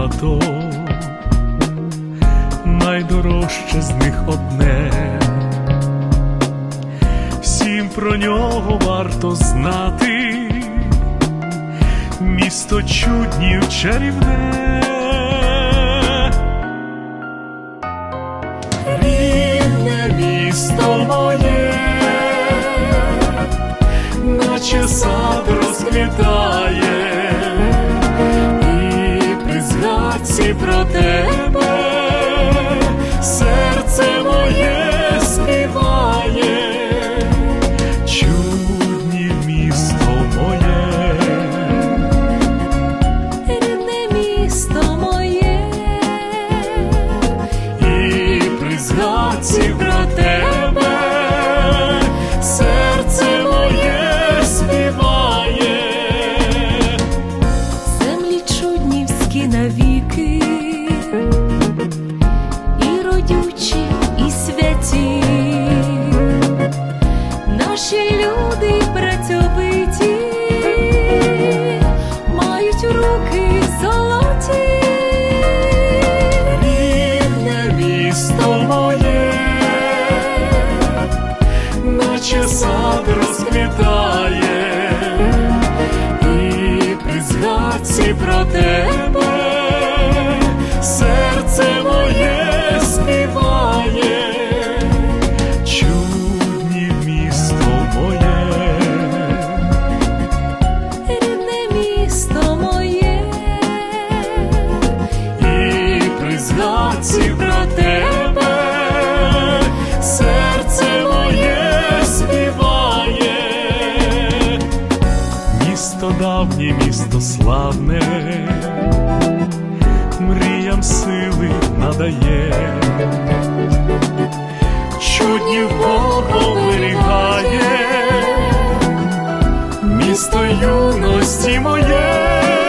багато, найдорожче з них одне, всім про нього варто знати, місто чуднів чарівне. Чуднівські і родючі, і святі, наші люди працьовиті, мають руки золоті. рідне місто моє, наче сад розквітає, про тебе стародавнє місто славне, мріям сили надає, чудні Богом вирігає, місто юності моє.